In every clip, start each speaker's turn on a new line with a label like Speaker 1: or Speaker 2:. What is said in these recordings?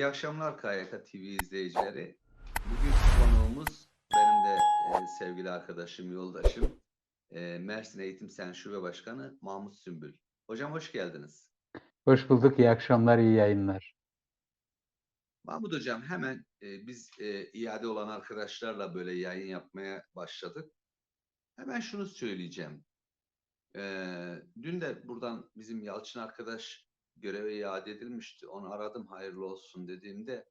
Speaker 1: İyi akşamlar KYK TV izleyicileri. Bugün konuğumuz benim de e, sevgili arkadaşım, yoldaşım, e, Mersin Eğitim Sen Şube Başkanı Mahmut Sümbül. Hocam hoş geldiniz.
Speaker 2: Hoş bulduk. İyi akşamlar, iyi yayınlar.
Speaker 1: Mahmut Hocam hemen e, biz e, iade olan arkadaşlarla böyle yayın yapmaya başladık. Hemen şunu söyleyeceğim. E, dün de buradan bizim Yalçın arkadaş göreve iade edilmişti. Onu aradım hayırlı olsun dediğimde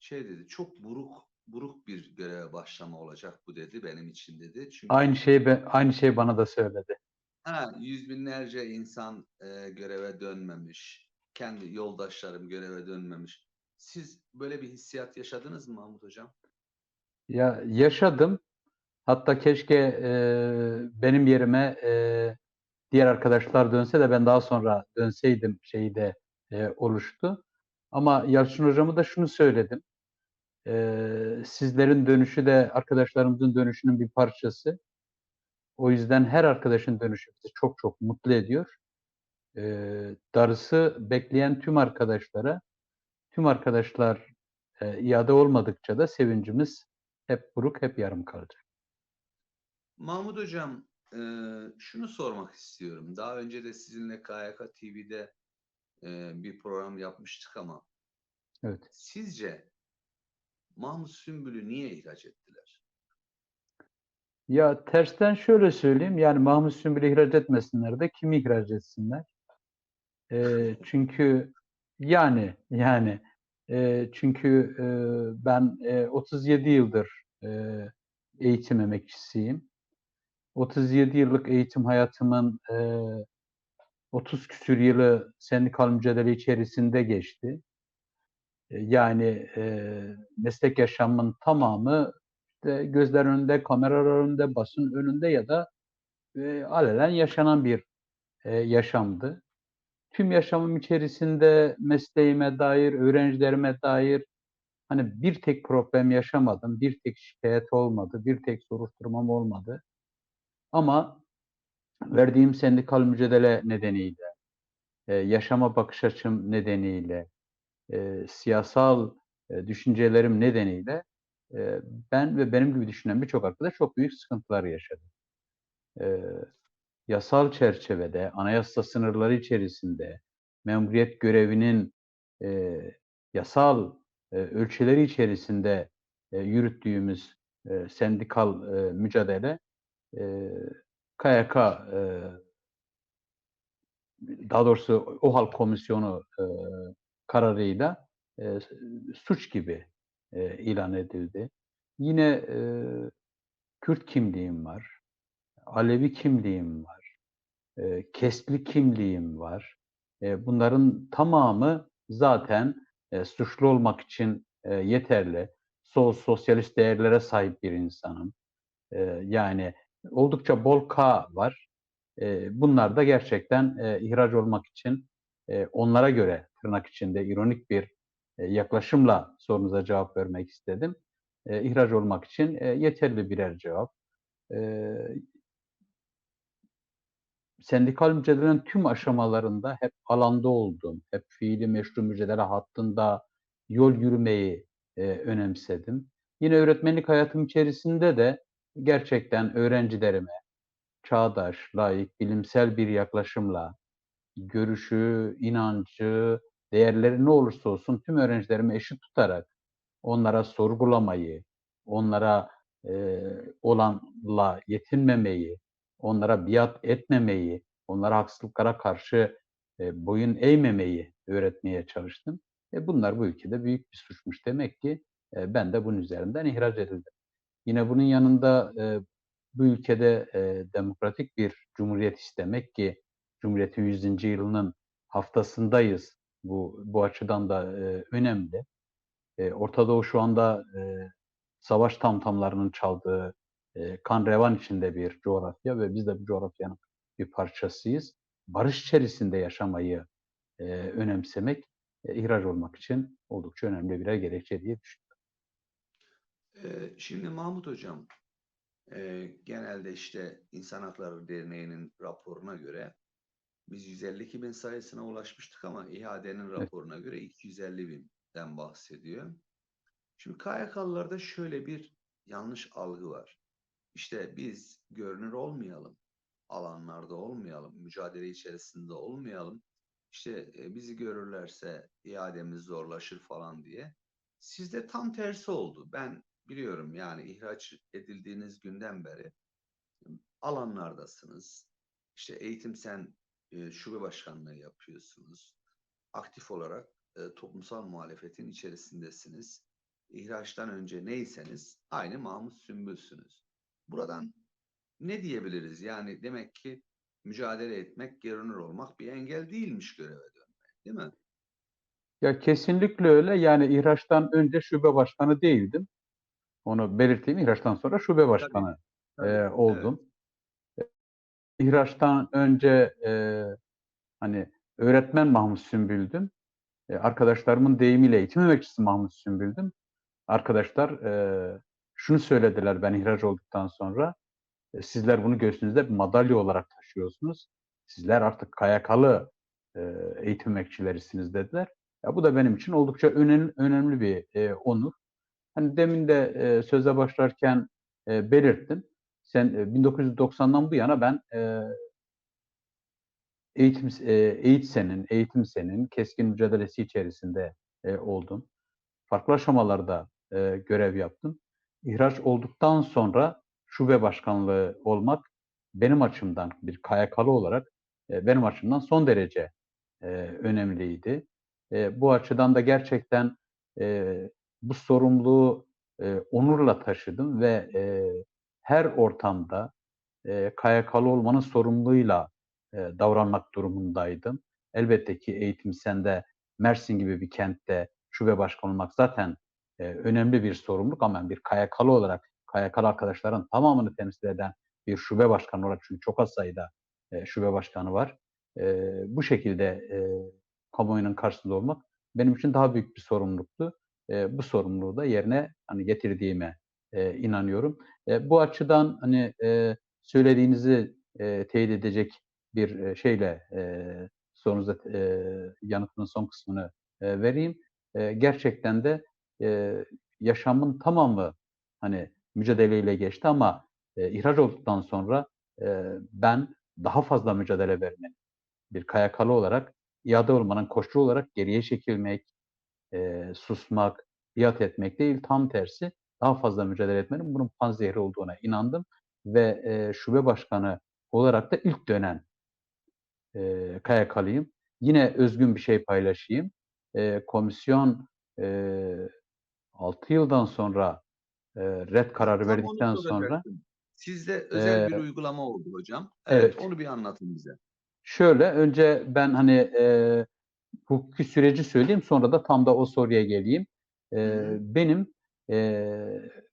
Speaker 1: şey dedi çok buruk buruk bir göreve başlama olacak bu dedi benim için dedi. Çünkü
Speaker 2: Aynı şey aynı şey bana da söyledi.
Speaker 1: ha, yüz binlerce insan e, göreve dönmemiş. Kendi yoldaşlarım göreve dönmemiş. Siz böyle bir hissiyat yaşadınız mı Mahmut Hocam?
Speaker 2: Ya yaşadım. Hatta keşke e, benim yerime e, diğer arkadaşlar dönse de ben daha sonra dönseydim şeyi de e, oluştu. Ama Yalçın hocamı da şunu söyledim. E, sizlerin dönüşü de arkadaşlarımızın dönüşünün bir parçası. O yüzden her arkadaşın dönüşü bizi çok çok mutlu ediyor. E, darısı bekleyen tüm arkadaşlara, tüm arkadaşlar e, iade olmadıkça da sevincimiz hep buruk, hep yarım kalacak.
Speaker 1: Mahmut Hocam e, şunu sormak istiyorum. Daha önce de sizinle KYK TV'de e, bir program yapmıştık ama
Speaker 2: Evet.
Speaker 1: sizce Mahmut Sümbül'ü niye ihraç ettiler?
Speaker 2: Ya tersten şöyle söyleyeyim. Yani Mahmut Sümbül'ü ihraç etmesinler de kimi ihraç etsinler? Ee, çünkü yani yani e, çünkü e, ben e, 37 yıldır e, eğitim emekçisiyim. 37 yıllık eğitim hayatımın e, 30 küsür yılı sendikal mücadele içerisinde geçti. E, Yani e, meslek yaşamımın tamamı işte gözler önünde, kameralar önünde, basın önünde ya da e, alenen yaşanan bir e, yaşamdı. Tüm yaşamım içerisinde mesleğime dair, öğrencilerime dair hani bir tek problem yaşamadım, bir tek şikayet olmadı, bir tek soruşturmam olmadı. Ama verdiğim sendikal mücadele nedeniyle, e, yaşama bakış açım nedeniyle, e, siyasal e, düşüncelerim nedeniyle ben ve benim gibi düşünen birçok arkadaş çok büyük sıkıntılar yaşadı. Yasal çerçevede, anayasa sınırları içerisinde, memuriyet görevinin yasal ölçüleri içerisinde yürüttüğümüz sendikal mücadele e, KYK e, daha doğrusu OHAL komisyonu e, kararıyla e, suç gibi e, ilan edildi. Yine e, Kürt kimliğim var, Alevi kimliğim var, e, Kesli kimliğim var. E, bunların tamamı zaten e, suçlu olmak için e, yeterli. Sol sosyalist değerlere sahip bir insanım. E, yani oldukça bol K var. E, bunlar da gerçekten e, ihraç olmak için e, onlara göre tırnak içinde ironik bir e, yaklaşımla sorunuza cevap vermek istedim. E, ihraç olmak için e, yeterli birer cevap. E, sendikal mücadelenin tüm aşamalarında hep alanda oldum. Hep fiili meşru mücadele hattında yol yürümeyi e, önemsedim. Yine öğretmenlik hayatım içerisinde de gerçekten öğrencilerime çağdaş, layık, bilimsel bir yaklaşımla görüşü, inancı, değerleri ne olursa olsun tüm öğrencilerimi eşit tutarak onlara sorgulamayı, onlara e, olanla yetinmemeyi, onlara biat etmemeyi, onlara haksızlıklara karşı e, boyun eğmemeyi öğretmeye çalıştım. E, bunlar bu ülkede büyük bir suçmuş. Demek ki e, ben de bunun üzerinden ihraç edildim. Yine bunun yanında e, bu ülkede e, demokratik bir cumhuriyet istemek ki Cumhuriyet'in 100. yılının haftasındayız. Bu bu açıdan da e, önemli. E, Orta Doğu şu anda e, savaş tamtamlarının çaldığı e, kan revan içinde bir coğrafya ve biz de bu coğrafyanın bir parçasıyız. Barış içerisinde yaşamayı e, önemsemek, e, ihraç olmak için oldukça önemli bir gerekçe diye düşünüyorum.
Speaker 1: Şimdi Mahmut Hocam e, genelde işte İnsan Hakları Derneği'nin raporuna göre biz 152 bin sayısına ulaşmıştık ama İHA'denin raporuna göre 250 bin KYK'den bahsediyor. Şimdi KYK'lılarda şöyle bir yanlış algı var. İşte biz görünür olmayalım, alanlarda olmayalım, mücadele içerisinde olmayalım. İşte e, bizi görürlerse iademiz zorlaşır falan diye. Sizde tam tersi oldu. Ben biliyorum yani ihraç edildiğiniz günden beri alanlardasınız. İşte eğitim sen e, şube başkanlığı yapıyorsunuz. Aktif olarak e, toplumsal muhalefetin içerisindesiniz. İhraçtan önce neyseniz aynı Mahmut Sümbülsünüz. Buradan ne diyebiliriz? Yani demek ki mücadele etmek, görünür olmak bir engel değilmiş göreve dönmek, değil mi?
Speaker 2: Ya kesinlikle öyle. Yani ihraçtan önce şube başkanı değildim. Onu belirteyim. İhraçtan sonra şube başkanı
Speaker 1: Tabii,
Speaker 2: e,
Speaker 1: evet.
Speaker 2: oldum. İhraçtan önce e, hani öğretmen Mahmut Sümbül'düm. E, arkadaşlarımın deyimiyle eğitim emekçisi Mahmut Sümbül'düm. Arkadaşlar e, şunu söylediler ben ihraç olduktan sonra. E, sizler bunu göğsünüzde bir madalya olarak taşıyorsunuz. Sizler artık KYK'lı e, eğitim emekçilerisiniz dediler. Ya bu da benim için oldukça önemli, önemli bir e, onur. Hani demin de e, söze başlarken e, belirttim. Sen e, 1990'dan bu yana ben e, eğitim e, eğitsenin, eğitim senin keskin mücadelesi içerisinde e, oldum. Farklı aşamalarda e, görev yaptım. İhraç olduktan sonra şube başkanlığı olmak benim açımdan bir KYK'lı olarak e, benim açımdan son derece e, önemliydi. E, bu açıdan da gerçekten e, bu sorumluluğu e, onurla taşıdım ve e, her ortamda e, KYK'lı olmanın sorumluluğuyla e, davranmak durumundaydım. Elbette ki eğitim sende Mersin gibi bir kentte şube başkanı olmak zaten e, önemli bir sorumluluk ama bir KYK'lı olarak KYK'lı arkadaşların tamamını temsil eden bir şube başkanı olarak çünkü çok az sayıda e, şube başkanı var. E, bu şekilde e, kamuoyunun karşısında olmak benim için daha büyük bir sorumluluktu. E, bu sorumluluğu da yerine hani getirdiğime e, inanıyorum. E, bu açıdan hani e, söylediğinizi e, teyit edecek bir şeyle e, sorunuza e, yanıtının son kısmını e, vereyim. E, gerçekten de e, yaşamın tamamı hani mücadeleyle geçti ama e, ihraç olduktan sonra e, ben daha fazla mücadele vermenin bir KYK'lı olarak iade olmanın koşulu olarak geriye çekilmek, e, susmak, biat etmek değil tam tersi daha fazla mücadele etmenin bunun panzehri olduğuna inandım ve e, şube başkanı olarak da ilk dönen e, KYK'lıyım. Yine özgün bir şey paylaşayım. E, komisyon e, 6 yıldan sonra e, red kararı
Speaker 1: Tam
Speaker 2: verdikten sonra.
Speaker 1: Sizde özel bir
Speaker 2: Ee,
Speaker 1: uygulama oldu hocam. Evet,
Speaker 2: evet.
Speaker 1: onu bir anlatın bize.
Speaker 2: şöyle önce ben hani e, hukuki süreci söyleyeyim sonra da tam da o soruya geleyim. E, benim e,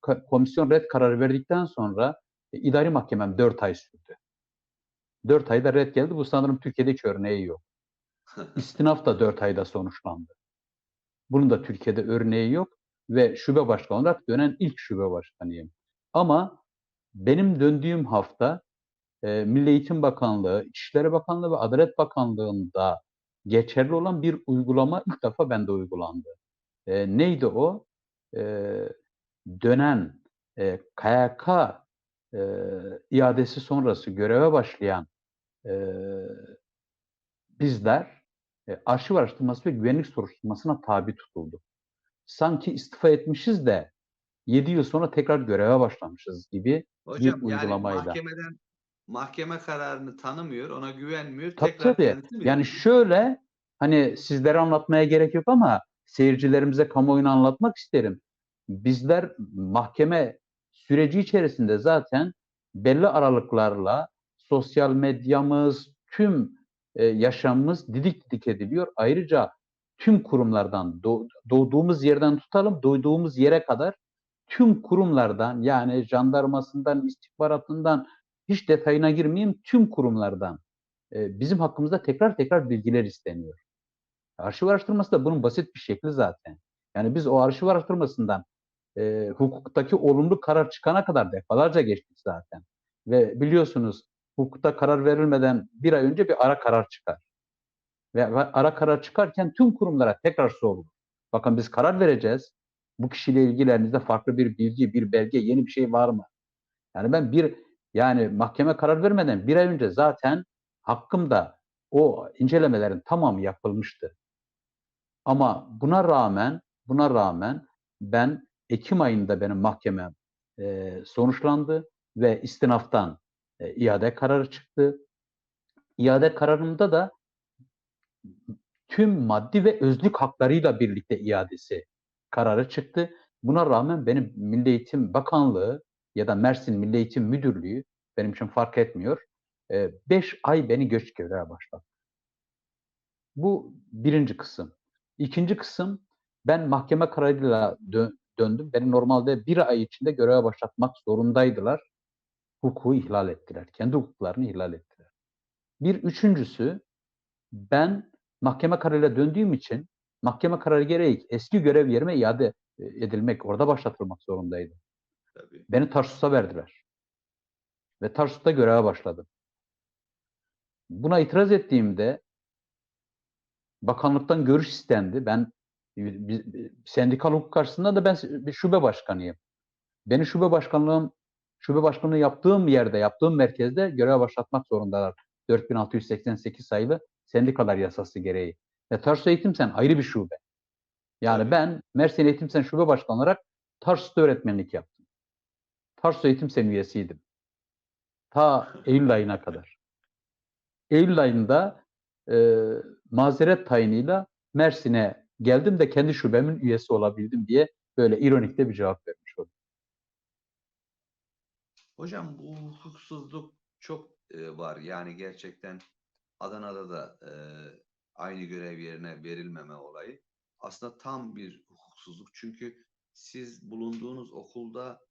Speaker 2: ko- komisyon red kararı verdikten sonra e, idari mahkemem 4 ay sürdü. 4 ayda red geldi. Bu sanırım Türkiye'de hiç örneği yok. İstinaf da 4 ayda sonuçlandı. Bunun da Türkiye'de örneği yok ve şube başkanı olarak dönen ilk şube başkanıyım. Ama benim döndüğüm hafta e, Milli Eğitim Bakanlığı, İçişleri Bakanlığı ve Adalet Bakanlığı'nda geçerli olan bir uygulama ilk defa bende uygulandı. E, neydi o? E, dönen e, KYK e, iadesi sonrası göreve başlayan e, bizler e, arşiv araştırması ve güvenlik soruşturmasına tabi tutuldu. Sanki istifa etmişiz de 7 yıl sonra tekrar göreve başlamışız gibi
Speaker 1: Hocam
Speaker 2: bir
Speaker 1: yani
Speaker 2: uygulamayla.
Speaker 1: mahkemeden mahkeme kararını tanımıyor, ona güvenmiyor.
Speaker 2: Tabii
Speaker 1: tekrar
Speaker 2: tabii.
Speaker 1: mi
Speaker 2: Yani şöyle hani sizlere anlatmaya gerek yok ama seyircilerimize kamuoyuna anlatmak isterim. Bizler mahkeme süreci içerisinde zaten belli aralıklarla sosyal medyamız, tüm e, yaşamımız didik didik ediliyor. Ayrıca tüm kurumlardan doğ- doğduğumuz yerden tutalım, doyduğumuz yere kadar tüm kurumlardan yani jandarmasından, istihbaratından hiç detayına girmeyeyim tüm kurumlardan e, bizim hakkımızda tekrar tekrar bilgiler isteniyor. Arşiv araştırması da bunun basit bir şekli zaten. Yani biz o arşiv araştırmasından e, hukuktaki olumlu karar çıkana kadar defalarca geçtik zaten. Ve biliyorsunuz hukukta karar verilmeden bir ay önce bir ara karar çıkar. Ve ara karar çıkarken tüm kurumlara tekrar sorulur. Bakın biz karar vereceğiz. Bu kişiyle ilgili elinizde farklı bir bilgi, bir belge, yeni bir şey var mı? Yani ben bir yani mahkeme karar vermeden bir ay önce zaten hakkımda o incelemelerin tamamı yapılmıştı. Ama buna rağmen buna rağmen ben Ekim ayında benim mahkemem e, sonuçlandı ve istinaftan e, iade kararı çıktı. İade kararında da tüm maddi ve özlük haklarıyla birlikte iadesi kararı çıktı. Buna rağmen benim Milli Eğitim Bakanlığı ya da Mersin Milli Eğitim Müdürlüğü benim için fark etmiyor. 5 ay beni göç göreve başladı. Bu birinci kısım. İkinci kısım ben mahkeme kararıyla dö- döndüm. Beni normalde bir ay içinde göreve başlatmak zorundaydılar. Hukuku ihlal ettiler. Kendi hukuklarını ihlal ettiler. Bir üçüncüsü ben mahkeme kararıyla döndüğüm için mahkeme kararı gereği eski görev yerime iade edilmek, orada başlatılmak zorundaydı.
Speaker 1: Tabii.
Speaker 2: Beni Tarsus'a verdiler. Ve Tarsus'ta göreve başladım. Buna itiraz ettiğimde bakanlıktan görüş istendi. Ben sendikal hukuk karşısında da ben bir şube başkanıyım. Beni şube başkanlığım şube başkanlığı yaptığım yerde, yaptığım merkezde göreve başlatmak zorundalar. 4688 sayılı sendikalar yasası gereği. Ve Tarsus Eğitim Sen ayrı bir şube. Yani ben Mersin Eğitim Sen şube başkanı olarak Tarsus'ta öğretmenlik yaptım. Tarsus Eğitim Sen üyesiydim. Ta Eylül ayına kadar. Eylül ayında e, mazeret tayiniyle Mersin'e geldim de kendi şubemin üyesi olabildim diye böyle ironik de bir cevap vermiş oldum.
Speaker 1: Hocam bu hukuksuzluk çok e, var. Yani gerçekten Adana'da da e, aynı görev yerine verilmeme olayı aslında tam bir hukuksuzluk. Çünkü siz bulunduğunuz okulda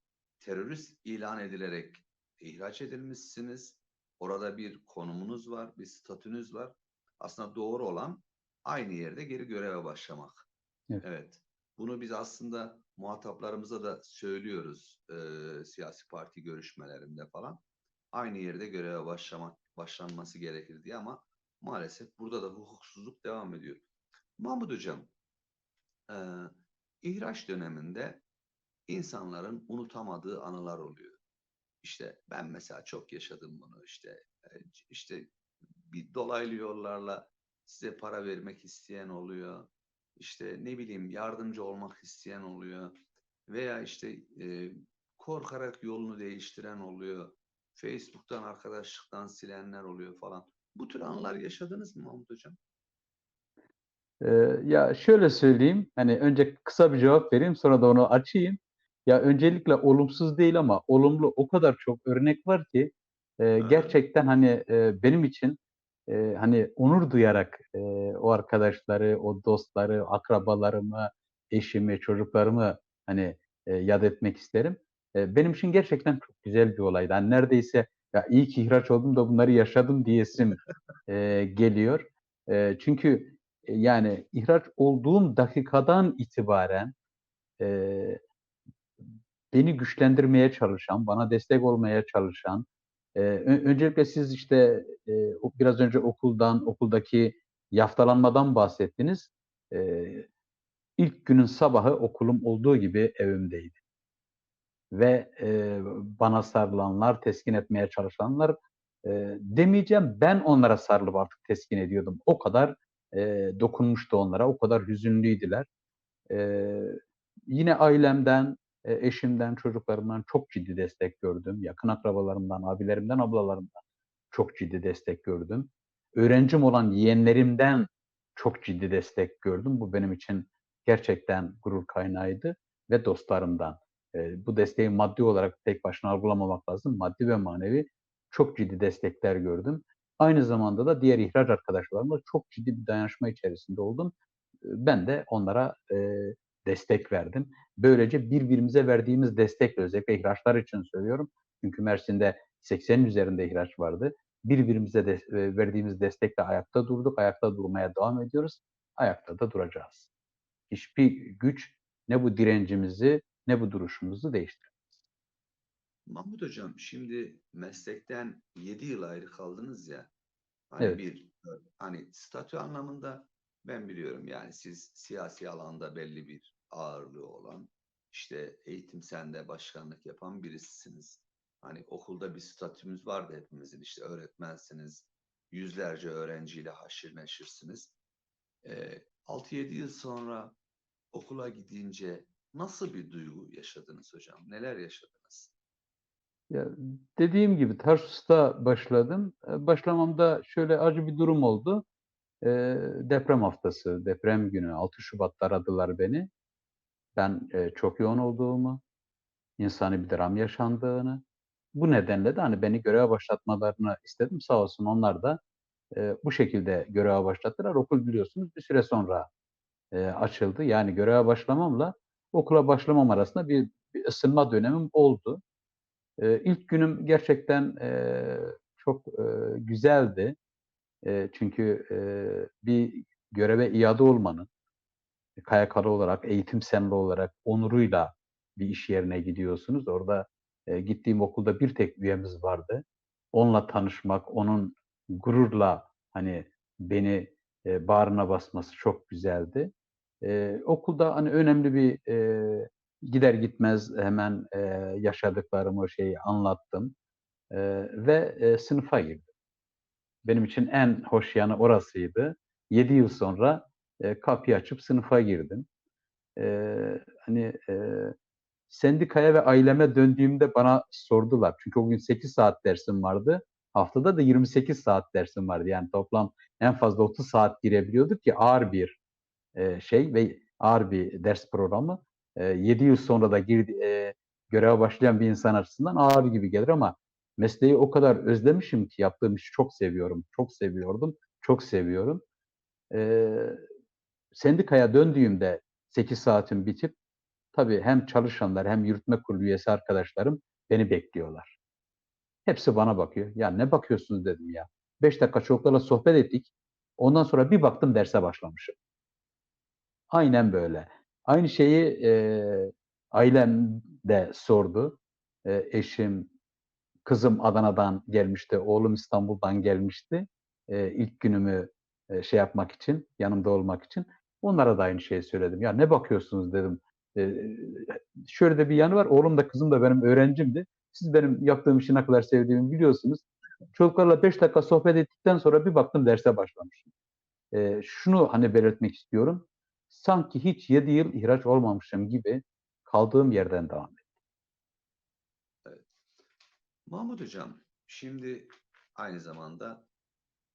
Speaker 1: terörist ilan edilerek ihraç edilmişsiniz. Orada bir konumunuz var, bir statünüz var. Aslında doğru olan aynı yerde geri göreve başlamak.
Speaker 2: Evet.
Speaker 1: Evet. Bunu biz aslında muhataplarımıza da söylüyoruz e, siyasi parti görüşmelerinde falan. Aynı yerde göreve başlamak başlanması gerekir diye ama maalesef burada da hukuksuzluk devam ediyor. Mahmut Hocam, e, ihraç döneminde insanların unutamadığı anılar oluyor. İşte ben mesela çok yaşadım bunu işte e, işte bir dolaylı yollarla size para vermek isteyen oluyor. İşte ne bileyim yardımcı olmak isteyen oluyor. Veya işte e, korkarak yolunu değiştiren oluyor. Facebook'tan arkadaşlıktan silenler oluyor falan. Bu tür anılar yaşadınız mı Mahmut Hocam?
Speaker 2: Ee, ya şöyle söyleyeyim, hani önce kısa bir cevap vereyim, sonra da onu açayım. Ya öncelikle olumsuz değil ama olumlu o kadar çok örnek var ki e, gerçekten hani e, benim için e, hani onur duyarak e, o arkadaşları, o dostları, akrabalarımı, eşimi, çocuklarımı hani e, yad etmek isterim. E, benim için gerçekten çok güzel bir olaydı. Hani neredeyse ya iyi ki ihraç oldum da bunları yaşadım diyesim e, geliyor. E, çünkü e, yani ihraç olduğum dakikadan itibaren e, beni güçlendirmeye çalışan, bana destek olmaya çalışan, e, öncelikle siz işte e, biraz önce okuldan, okuldaki yaftalanmadan bahsettiniz. E, ilk günün sabahı okulum olduğu gibi evimdeydi. Ve e, bana sarılanlar, teskin etmeye çalışanlar e, demeyeceğim ben onlara sarılıp artık teskin ediyordum. O kadar e, dokunmuştu onlara, o kadar hüzünlüydüler. E, yine ailemden, e, eşimden, çocuklarımdan çok ciddi destek gördüm. Yakın akrabalarımdan, abilerimden, ablalarımdan çok ciddi destek gördüm. Öğrencim olan yeğenlerimden çok ciddi destek gördüm. Bu benim için gerçekten gurur kaynağıydı ve dostlarımdan. E, bu desteği maddi olarak tek başına algılamamak lazım. Maddi ve manevi çok ciddi destekler gördüm. Aynı zamanda da diğer ihraç arkadaşlarımla çok ciddi bir dayanışma içerisinde oldum. E, Ben de onlara e, destek verdim. Böylece birbirimize verdiğimiz destekle özellikle ihraçlar için söylüyorum. Çünkü Mersin'de 80'in üzerinde ihraç vardı. Birbirimize de, e, verdiğimiz destekle ayakta durduk. Ayakta durmaya devam ediyoruz. Ayakta da duracağız. Hiçbir güç ne bu direncimizi ne bu duruşumuzu değiştirir.
Speaker 1: Mahmut Hocam şimdi meslekten 7 yıl ayrı kaldınız ya. Hani
Speaker 2: Evet.
Speaker 1: bir hani statü anlamında Ben biliyorum yani siz siyasi alanda belli bir ağırlığı olan, işte eğitim sende başkanlık yapan birisisiniz. Hani okulda bir statümüz vardı hepimizin işte öğretmensiniz, yüzlerce öğrenciyle haşır neşirsiniz. Ee, 6-7 yıl sonra okula gidince nasıl bir duygu yaşadınız hocam? Neler yaşadınız?
Speaker 2: Ya, dediğim gibi Tarsus'ta başladım. E, Başlamamda şöyle acı bir durum oldu. E, deprem haftası, deprem günü 6 Şubat'ta aradılar beni. Ben e, çok yoğun olduğumu, insani bir dram yaşandığını, bu nedenle de hani beni göreve başlatmalarını istedim. Sağ olsun onlar da e, bu şekilde göreve başlattılar. Okul biliyorsunuz bir süre sonra e, açıldı. Yani göreve başlamamla okula başlamam arasında bir, bir ısınma dönemim oldu. E, ilk günüm gerçekten e, çok e, güzeldi. E, çünkü e, bir göreve iade olmanın, KYK'lı olarak, eğitim senli olarak onuruyla bir iş yerine gidiyorsunuz. Orada e, gittiğim okulda bir tek üyemiz vardı. Onunla tanışmak, onun gururla hani beni e, bağrına basması çok güzeldi. E, okulda hani önemli bir e, gider gitmez hemen e, yaşadıklarımı şeyi anlattım E, ve e, sınıfa girdim. Benim için en hoş yanı orasıydı. 7 yıl sonra e, kapıyı açıp sınıfa girdim. E, hani e, sendikaya ve aileme döndüğümde bana sordular. Çünkü o gün 8 saat dersim vardı. Haftada da 28 saat dersim vardı. Yani toplam en fazla 30 saat girebiliyorduk ki ağır bir e, şey ve ağır bir ders programı. E, 7 yıl sonra da girdi, e, göreve başlayan bir insan açısından ağır gibi gelir ama mesleği o kadar özlemişim ki yaptığım işi çok seviyorum. Çok seviyordum. Çok seviyorum. E, sendikaya döndüğümde 8 saatim bitip tabii hem çalışanlar hem yürütme kurulu üyesi arkadaşlarım beni bekliyorlar. Hepsi bana bakıyor. Ya ne bakıyorsunuz dedim ya. 5 dakika çocuklarla sohbet ettik. Ondan sonra bir baktım derse başlamışım. Aynen böyle. Aynı şeyi e, ailem de sordu. E, eşim, kızım Adana'dan gelmişti, oğlum İstanbul'dan gelmişti. E, ilk günümü e, şey yapmak için, yanımda olmak için. Onlara da aynı şeyi söyledim. Ya ne bakıyorsunuz dedim. E, şöyle de bir yanı var. Oğlum da kızım da benim öğrencimdi. Siz benim yaptığım işi ne kadar sevdiğimi biliyorsunuz. Çocuklarla 5 dakika sohbet ettikten sonra bir baktım derse başlamışım. E, şunu hani belirtmek istiyorum. Sanki hiç 7 yıl ihraç olmamışım gibi kaldığım yerden devam ettim.
Speaker 1: Mahmut Hocam, şimdi aynı zamanda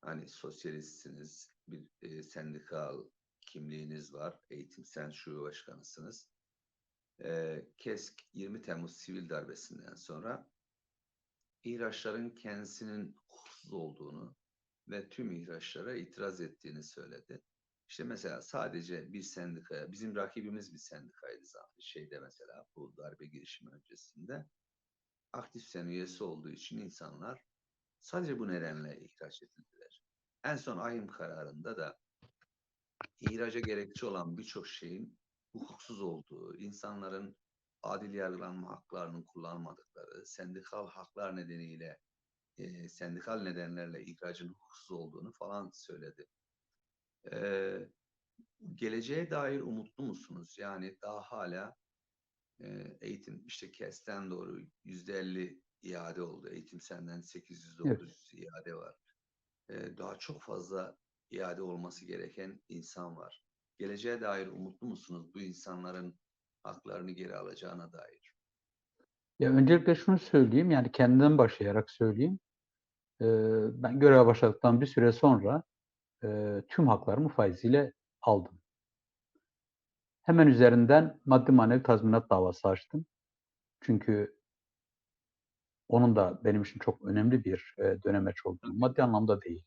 Speaker 1: hani sosyalistsiniz, bir e, sendikal kimliğiniz var, eğitim sen şube başkanısınız. E, KESK 20 Temmuz sivil darbesinden sonra ihraçların kendisinin hukuksuz olduğunu ve tüm ihraçlara itiraz ettiğini söyledi. İşte mesela sadece bir sendikaya, bizim rakibimiz bir sendikaydı zaten şeyde mesela bu darbe girişimi öncesinde aktif sen üyesi olduğu için insanlar sadece bu nedenle ihraç edildiler. En son ahim kararında da ihraca gerekçe olan birçok şeyin hukuksuz olduğu, insanların adil yargılanma haklarının kullanmadıkları, sendikal haklar nedeniyle, e, sendikal nedenlerle ihracın hukuksuz olduğunu falan söyledi. E, geleceğe dair umutlu musunuz? Yani daha hala e, eğitim işte KES'ten doğru yüzde elli iade oldu. Eğitim senden 800-900 iade var. E, daha çok fazla iade olması gereken insan var. Geleceğe dair umutlu musunuz bu insanların haklarını geri alacağına dair?
Speaker 2: Ya öncelikle şunu söyleyeyim, yani kendimden başlayarak söyleyeyim. Ee, ben göreve başladıktan bir süre sonra e, tüm haklarımı faiziyle aldım. Hemen üzerinden maddi manevi tazminat davası açtım. Çünkü onun da benim için çok önemli bir e, dönemeç oldu. Maddi anlamda değil.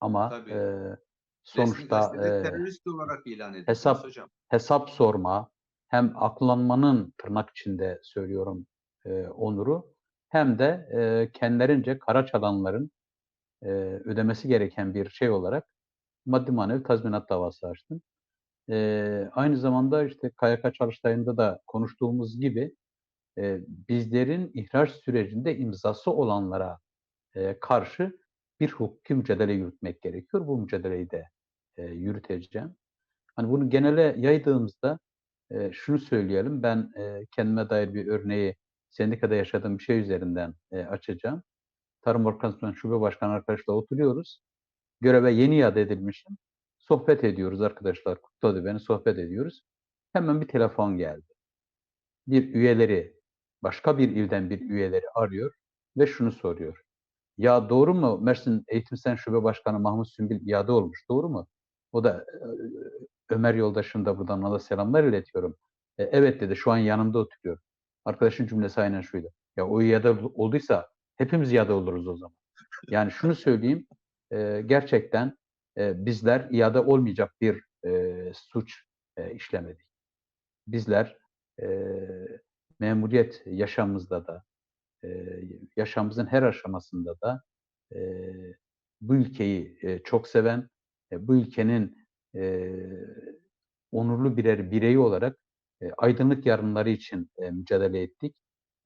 Speaker 2: Ama
Speaker 1: Tabii.
Speaker 2: e,
Speaker 1: Resmi
Speaker 2: sonuçta
Speaker 1: gazetede
Speaker 2: e,
Speaker 1: terörist olarak ilan edildi
Speaker 2: hesap-
Speaker 1: hocam.
Speaker 2: hesap sorma, hem aklanmanın tırnak içinde söylüyorum e, onuru, hem de e, kendilerince kara çalanların e, ödemesi gereken bir şey olarak maddi manevi tazminat davası açtım. E, aynı zamanda işte KYK çalıştayında da konuştuğumuz gibi e, bizlerin ihraç sürecinde imzası olanlara e, karşı bir hukuki mücadele yürütmek gerekiyor. Bu mücadeleyi de e, yürüteceğim. Hani bunu genele yaydığımızda e, şunu söyleyelim. Ben e, kendime dair bir örneği sendikada yaşadığım bir şey üzerinden e, açacağım. Tarım Organizasyonu Şube Başkanı arkadaşla oturuyoruz. Göreve yeni iade edilmişim. Sohbet ediyoruz arkadaşlar. Kutladı beni. Sohbet ediyoruz. Hemen bir telefon geldi. Bir üyeleri, başka bir ilden bir üyeleri arıyor ve şunu soruyor. Ya doğru mu Mersin Eğitim Sen Şube Başkanı Mahmut Sümbül iade olmuş. Doğru mu? O da e, Ömer yoldaşım da buradan ona selamlar iletiyorum. E, evet dedi şu an yanımda oturuyor. Arkadaşın cümlesi aynen şuydu. Ya o iade olduysa hepimiz iade oluruz o zaman. Yani şunu söyleyeyim. e, gerçekten e, bizler iade olmayacak bir e, suç e, işlemedik. Bizler e, memuriyet yaşamımızda da yaşamımızın her aşamasında da e, bu ülkeyi e, çok seven, e, bu ülkenin e, onurlu birer bireyi olarak e, aydınlık yarınları için e, mücadele ettik.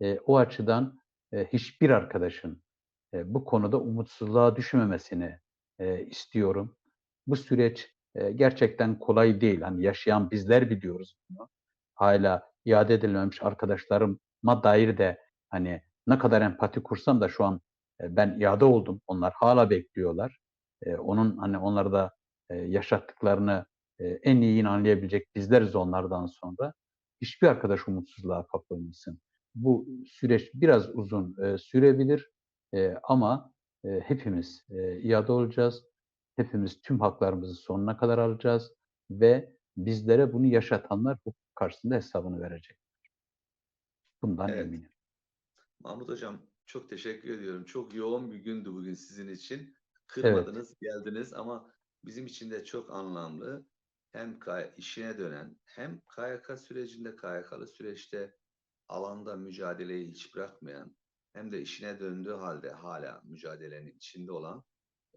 Speaker 2: E, o açıdan e, hiçbir arkadaşın e, bu konuda umutsuzluğa düşmemesini e, istiyorum. Bu süreç e, gerçekten kolay değil. Hani yaşayan bizler biliyoruz bunu. Hala iade edilmemiş arkadaşlarıma dair de hani ne kadar empati kursam da şu an e, ben iade oldum. Onlar hala bekliyorlar. E, onun hani onlarda e, yaşattıklarını e, en iyi anlayabilecek bizleriz onlardan sonra. Hiçbir arkadaş umutsuzluğa kapılmasın. Bu süreç biraz uzun e, sürebilir e, ama e, hepimiz e, iade olacağız. Hepimiz tüm haklarımızı sonuna kadar alacağız ve bizlere bunu yaşatanlar bu karşısında hesabını verecek. Bundan
Speaker 1: Evet.
Speaker 2: eminim.
Speaker 1: Mahmut Hocam çok teşekkür ediyorum. Çok yoğun bir gündü bugün sizin için. Kırmadınız, geldiniz ama bizim için de çok anlamlı. Hem işine dönen hem KYK sürecinde KYK'lı süreçte alanda mücadeleyi hiç bırakmayan hem de işine döndüğü halde hala mücadelenin içinde olan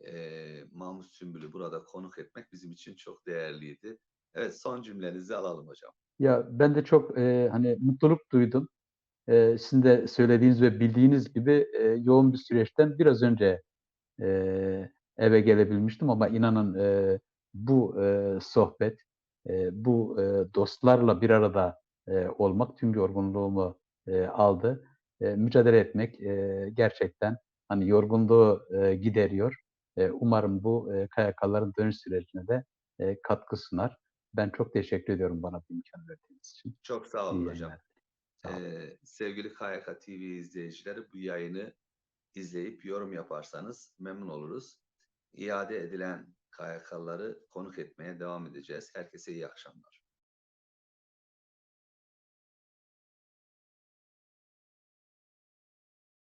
Speaker 1: eee Mahmut Sümbül'ü burada konuk etmek bizim için çok değerliydi. Evet son cümlenizi alalım hocam.
Speaker 2: Ya ben de çok e, hani mutluluk duydum. E, sizin de söylediğiniz ve bildiğiniz gibi e, yoğun bir süreçten biraz önce e, eve gelebilmiştim ama inanın e, bu e, sohbet, e, bu e, dostlarla bir arada e, olmak tüm yorgunluğumu e, aldı. E, mücadele etmek e, gerçekten hani yorgunluğu e, gideriyor. E, umarım bu e, KYK'ların dönüş sürecine de e, katkı sunar. Ben çok teşekkür ediyorum bana bu imkanı verdiğiniz için.
Speaker 1: Çok sağ
Speaker 2: İyi
Speaker 1: olun hocam.
Speaker 2: yayınlar.
Speaker 1: Ee, sevgili KYK TV izleyicileri bu yayını izleyip yorum yaparsanız memnun oluruz. İade edilen KYK'ları konuk etmeye devam edeceğiz. Herkese iyi akşamlar.